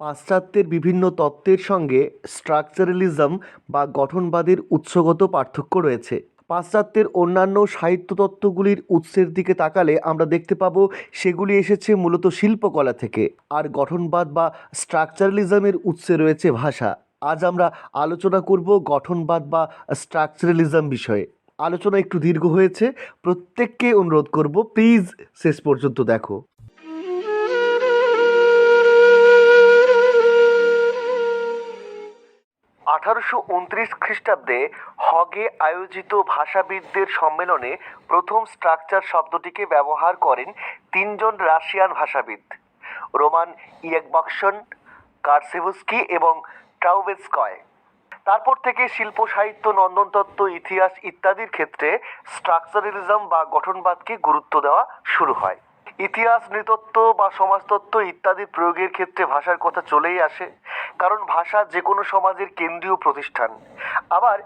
পাশ্চাত্যের বিভিন্ন তত্ত্বের সঙ্গে স্ট্রাকচারালিজম বা গঠনবাদের উৎসগত পার্থক্য রয়েছে। পাশ্চাত্যের অন্যান্য সাহিত্য তত্ত্বগুলির উৎসের দিকে তাকালে আমরা দেখতে পাবো সেগুলি এসেছে মূলত শিল্পকলা থেকে, আর গঠনবাদ বা স্ট্রাকচারালিজমের উৎসে রয়েছে ভাষা। আজ আমরা আলোচনা করব গঠনবাদ বা স্ট্রাকচারালিজম বিষয়ে। আলোচনা একটু দীর্ঘ হয়েছে, প্রত্যেককে অনুরোধ করব, প্লিজ শেষ পর্যন্ত দেখো। আঠারোশো উনত্রিশ খ্রিস্টাব্দে হগে আয়োজিত ভাষাবিদদের সম্মেলনে প্রথম স্ট্রাকচার শব্দটিকে ব্যবহার করেন তিনজন রাশিয়ান ভাষাবিদ, রোমান ইয়েকবক্সন কারসেভস্কি এবং ট্রাউবেস্কয়। তারপর থেকে শিল্প, সাহিত্য, নন্দনতত্ত্ব, ইতিহাস ইত্যাদির ক্ষেত্রে স্ট্রাকচারালিজম বা গঠনবাদকে গুরুত্ব দেওয়া শুরু হয়। ইতিহাস, নৃতত্ত্ব বা সমাজতত্ত্ব ইত্যাদি প্রয়োগের ক্ষেত্রে ভাষার কথা চলেই আসে। কারণ ভাষা যে কোনো সমাজের কেন্দ্রীয় প্রতিষ্ঠান। আবার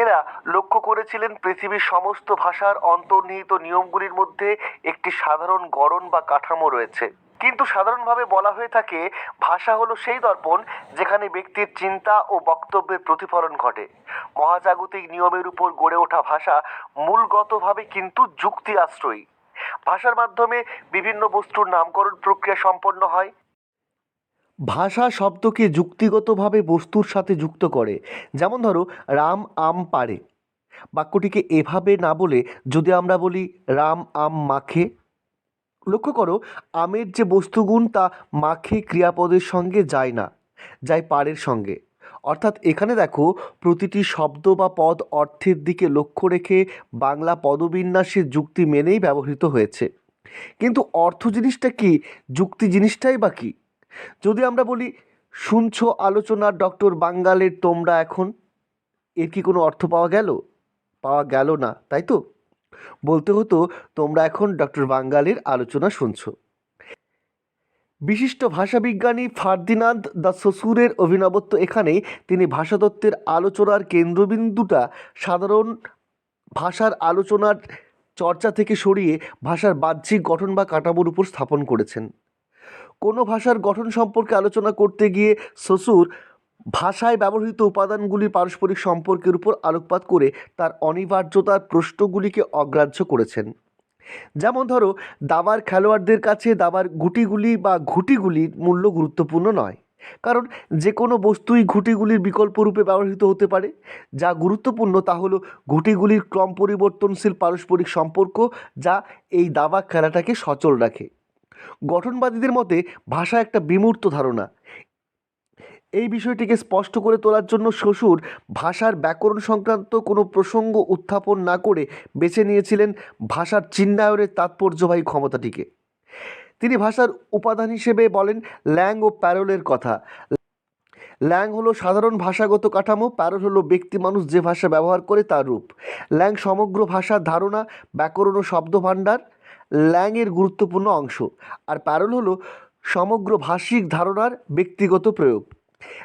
এরা লক্ষ্য করেছিলেন পৃথিবীর সমস্ত ভাষার অন্তর্নিহিত নিয়মগুলির মধ্যে একটি সাধারণ গড়ন বা কাঠামো রয়েছে। কিন্তু সাধারণভাবে বলা হয়ে থাকে, ভাষা হলো সেই দর্পণ যেখানে ব্যক্তির চিন্তা ও বক্তব্যের প্রতিফলন ঘটে। মহাজাগতিক নিয়মের উপর গড়ে ওঠা ভাষা মূলগতভাবে কিন্তু যুক্তি আশ্রয়ী। ভাষার মাধ্যমে বিভিন্ন বস্তুর নামকরণ প্রক্রিয়া সম্পন্ন হয়। ভাষা শব্দকে যুক্তিগতভাবে বস্তুর সাথে যুক্ত করে। যেমন ধরো, রাম আম পারে। বাক্যটিকে এভাবে না বলে যদি আমরা বলি, রাম আম মাখে, লক্ষ্য করো, আমের যে বস্তুগুণ তা মাখে ক্রিয়াপদের সঙ্গে যায় না, যায় পারের সঙ্গে। অর্থাৎ এখানে দেখো, প্রতিটি শব্দ বা পদ অর্থের দিকে লক্ষ্য রেখে বাংলা পদবিন্যাসের যুক্তি মেনেই ব্যবহৃত হয়েছে। কিন্তু অর্থ জিনিসটা কি? যুক্তি জিনিসটাই বা কী? যদি আমরা বলি, শুনছো আলোচনার ডক্টর বাঙ্গালের তোমরা এখন? এর কি কোনো অর্থ পাওয়া গেল? পাওয়া গেল না, তাই তো? বলতে হতো, তোমরা এখন ডক্টর বাঙ্গালের আলোচনা শুনছো। বিশিষ্ট ভাষাবিজ্ঞানী ফার্দিনান্দ দ্য সসুরের অভিনবত্ব এখানেই। তিনি ভাষাতত্ত্বের আলোচনার কেন্দ্রবিন্দুটা সাধারণ ভাষার আলোচনার চর্চা থেকে সরিয়ে ভাষার বাহ্যিক গঠন বা কাঠামোর উপর স্থাপন করেছেন। কোনো ভাষার গঠন সম্পর্কে আলোচনা করতে গিয়ে শ্বশুর ভাষায় ব্যবহৃত উপাদানগুলির পারস্পরিক সম্পর্কের উপর আলোকপাত করে তার অনিবার্যতার প্রশ্নগুলিকে অগ্রাহ্য করেছেন। যেমন ধরো, দাবার খেলোয়াড়দের কাছে দাবার গুটিগুলি বা ঘুটিগুলির মূল্য গুরুত্বপূর্ণ নয়। কারণ যে কোনো বস্তুই ঘুটিগুলির বিকল্প রূপে ব্যবহৃত হতে পারে। যা গুরুত্বপূর্ণ তা হলো ঘুটিগুলির ক্রম পরিবর্তনশীল পারস্পরিক সম্পর্ক যা এই দাবা খেলাটাকে সচল রাখে। গঠনবাদীদের মতে ভাষা একটা বিমূর্ত ধারণা। এই বিষয়টিকে স্পষ্ট করে তোলার জন্য শ্বশুর ভাষার ব্যাকরণ সংক্রান্ত কোনো প্রসঙ্গ উত্থাপন না করে বেছে নিয়েছিলেন ভাষার চিহ্নায়নের তাৎপর্যবাহী ক্ষমতাটিকে। তিনি ভাষার উপাদান হিসেবে বলেন ল্যাং ও প্যারোলের কথা। ল্যাং হলো সাধারণ ভাষাগত কাঠামো, প্যারোল হলো ব্যক্তি মানুষ যে ভাষা ব্যবহার করে তার রূপ। ল্যাং সমগ্র ভাষার ধারণা, ব্যাকরণ ও শব্দভাণ্ডার ল্যাংয়ের গুরুত্বপূর্ণ অংশ। আর প্যারোল হলো সমগ্র ভাষিক ধারণার ব্যক্তিগত প্রয়োগ।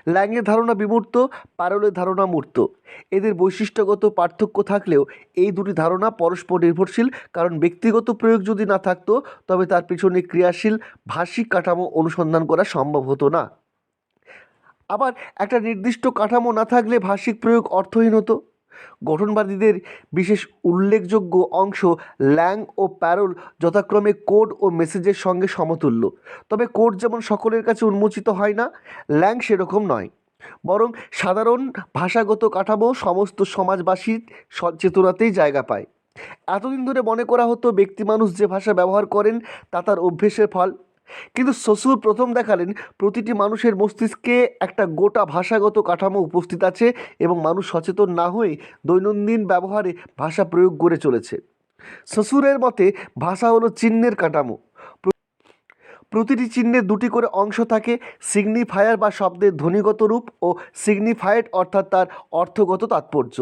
ল্যাংয়ের ধারণা বিমূর্ত, প্যারলের ধারণা মূর্ত। এদের বৈশিষ্ট্যগত পার্থক্য থাকলেও এই দুটি ধারণা পরস্পর নির্ভরশীল, কারণ ব্যক্তিগত প্রয়োগ যদি না থাকতো, তবে তার পিছনে ক্রিয়াশীল, ভাষিক কাঠামো অনুসন্ধান করা সম্ভব হতো না। আবার একটা নির্দিষ্ট কাঠামো না থাকলে ভাষিক প্রয়োগ অর্থহীন হতো। গঠনবাদীদের বিশেষ উল্লেখযোগ্য অংশ ল্যাং ও প্যারোল যথাক্রমে কোড ও মেসেজের সঙ্গে সমতুল্য। তবে কোড যেমন সকলের কাছে উন্মোচিত হয় না, ল্যাং সেরকম নয়। বরং সাধারণ ভাষাগত কাঠামো সমস্ত সমাজবাসীর সচেতনাতেই জায়গা পায়। এতদিন ধরে মনে করা হতো ব্যক্তি মানুষ যে ভাষা ব্যবহার করেন তা তার অভ্যেসের ফল। কিন্তু শ্বশুর প্রথম দেখালেন প্রতিটি মানুষের মস্তিষ্কে একটা গোটা ভাষাগত কাঠামো উপস্থিত আছে এবং মানুষ সচেতন না হয়ে দৈনন্দিন ব্যবহারে ভাষা প্রয়োগ করে চলেছে। শ্বশুরের মতে ভাষা হলো চিহ্নের কাঠামো। প্রতিটি চিহ্নের দুটি করে অংশ থাকে সিগনিফায়ার বা শব্দের ধ্বনিগত রূপ ও সিগনিফায়েড অর্থাৎ তার অর্থগত তাৎপর্য।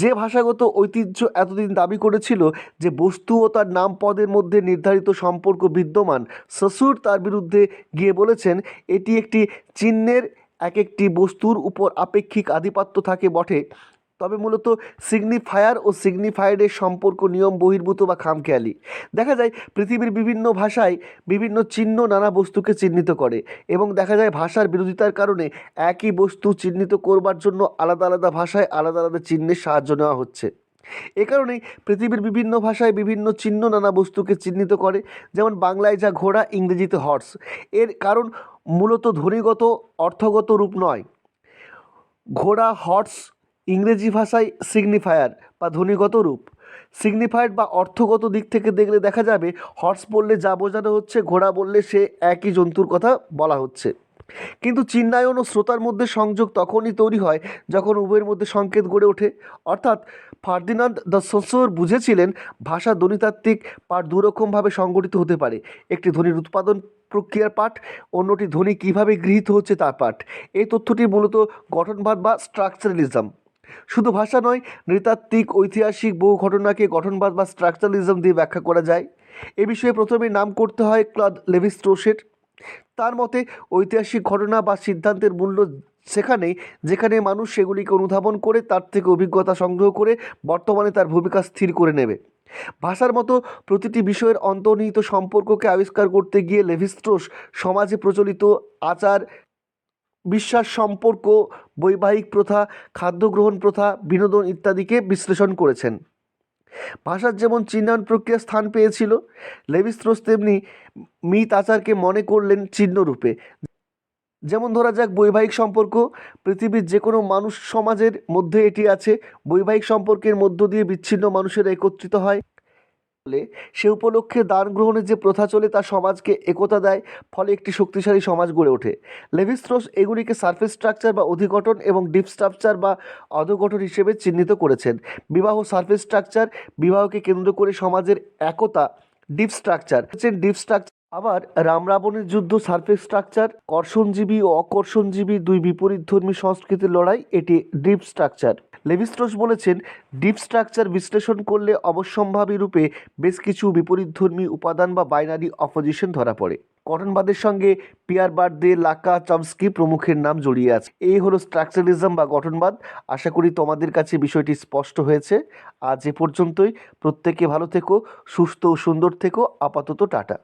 যে ভাষাগত ঐতিহ্য এতদিন দাবি করেছিল যে বস্তু ও তার নাম পদের মধ্যে নির্ধারিত সম্পর্ক বিদ্যমান, শ্বশুর তার বিরুদ্ধে গিয়ে বলেছেন, এটি একটি চিহ্নের এক একটি বস্তুর উপর আপেক্ষিক আধিপত্য থাকে বটে। তবে মূলত সিগনিফায়ার ও সিগনিফায়েডের সম্পর্ক নিয়ম বহির্ভূত বা খামখেয়ালি। দেখা যায় পৃথিবীর বিভিন্ন ভাষায় বিভিন্ন চিহ্ন নানা বস্তুকে চিহ্নিত করে এবং দেখা যায় ভাষার বিরোধিতার কারণে একই বস্তু চিহ্নিত করবার জন্য আলাদা আলাদা ভাষায় আলাদা আলাদা চিহ্নের সাহায্য নেওয়া হচ্ছে। এ কারণেই পৃথিবীর বিভিন্ন ভাষায় বিভিন্ন চিহ্ন নানা বস্তুকে চিহ্নিত করে, যেমন বাংলায় যা ঘোড়া, ইংরেজিতে হর্স এর কারণ মূলত ধ্বনিগত, অর্থগত রূপ নয়। ঘোড়া হর্স ইংরেজি ভাষায় সিগনিফায়ার বা ধ্বনিগত রূপ। সিগনিফায়ার বা অর্থগত দিক থেকে দেখলে দেখা যাবে হর্স বললে যা বোঝানো হচ্ছে, ঘোড়া বললে সে একই জন্তুর কথা বলা হচ্ছে। কিন্তু চিন্নায়ন ও শ্রোতার মধ্যে সংযোগ তখনই তৈরি হয় যখন উভয়ের মধ্যে সংকেত গড়ে ওঠে। অর্থাৎ ফার্দিনান্দ দ্য সোসোর বুঝেছিলেন, ভাষা ধ্বনিতাত্ত্বিক পাঠ দুরকমভাবে সংগঠিত হতে পারে। একটি ধ্বনির উৎপাদন প্রক্রিয়ার পাঠ, অন্যটি ধ্বনি কীভাবে গৃহীত হচ্ছে তার পাঠ। এই তথ্যটি মূলত গঠনবাদ বা স্ট্রাকচারালিজম শুধু ভাষা নয়, নৃতাত্ত্বিক, ঐতিহাসিক বহু ঘটনাকে গঠনবাদ বা স্ট্রাকচারালিজম দিয়ে ব্যাখ্যা করা যায়। এ বিষয়ে প্রথমে নাম করতে হয় ক্লদ লেভিস্ট্রোসের। তার মতে, ঐতিহাসিক ঘটনা বা সিদ্ধান্তের মূল্য সেখানে, যেখানে মানুষ সেগুলিকে অনুধাবন করে, তার থেকে অভিজ্ঞতা সংগ্রহ করে, বর্তমানে তার ভূমিকা স্থির করে নেবে। ভাষার মতো প্রতিটি বিষয়ের অন্তর্নিহিত সম্পর্ককে আবিষ্কার করতে গিয়ে লেভিস্ট্রোস সমাজে প্রচলিত আচার বিশ্বাস সম্পর্ক, বৈবাহিক প্রথা, খাদ্য গ্রহণ প্রথা, বিনোদন ইত্যাদিকে বিশ্লেষণ করেছেন। ভাষার যেমন চিহ্নায়ন প্রক্রিয়া স্থান পেয়েছিল, লেভিস্ট্রোস তেমনি মিত আচারকে মনে করলেন চিহ্নরূপে। যেমন ধরা যাক বৈবাহিক সম্পর্ক, পৃথিবীর যে কোনো মানুষ সমাজের মধ্যে এটি আছে। বৈবাহিক সম্পর্কের মধ্য দিয়ে বিচ্ছিন্ন মানুষেরা একত্রিত হয়। ফলে সে উপলক্ষে দান গ্রহণের যে প্রথা চলে তা সমাজকে একতা দেয়, ফলে একটি শক্তিশালী সমাজ গড়ে ওঠে। লেভিস্ট্রোস এগুলিকে সার্ফেস স্ট্রাকচার বা অধিগঠন এবং ডিপ স্ট্রাকচার বা অধগঠন হিসেবে চিহ্নিত করেছেন। বিবাহ সার্ফেস স্ট্রাকচার, বিবাহকে কেন্দ্র করে সমাজের একতা ডিপ স্ট্রাকচার ডিপ স্ট্রাকচার। আবার রাম রাবণের যুদ্ধ সার্ফেস স্ট্রাকচার কর্ষণজীবী ও অকর্ষণজীবী দুই বিপরীতধর্মী সংস্কৃতির লড়াই, এটি ডিপ স্ট্রাকচার লেভিস্ট্রোস বলেছেন ডিপ স্ট্রাকচার বিশ্লেষণ করলে অবশ্যম্ভাবী রূপে বেশ কিছু বিপরীতধর্মী উপাদান বা বাইনারি অপোজিশন ধরা পড়ে। গঠনবাদের সঙ্গে পিয়ার বার্দে, লাকা, চমস্কি প্রমুখের নাম জড়িয়ে আছে। এই হলো স্ট্রাকচারিজম বা গঠনবাদ। আশা করি তোমাদের কাছে বিষয়টি স্পষ্ট হয়েছে। আজ এ পর্যন্তই। প্রত্যেকে ভালো থেকো, সুস্থ ও সুন্দর থেকো। আপাতত টাটা।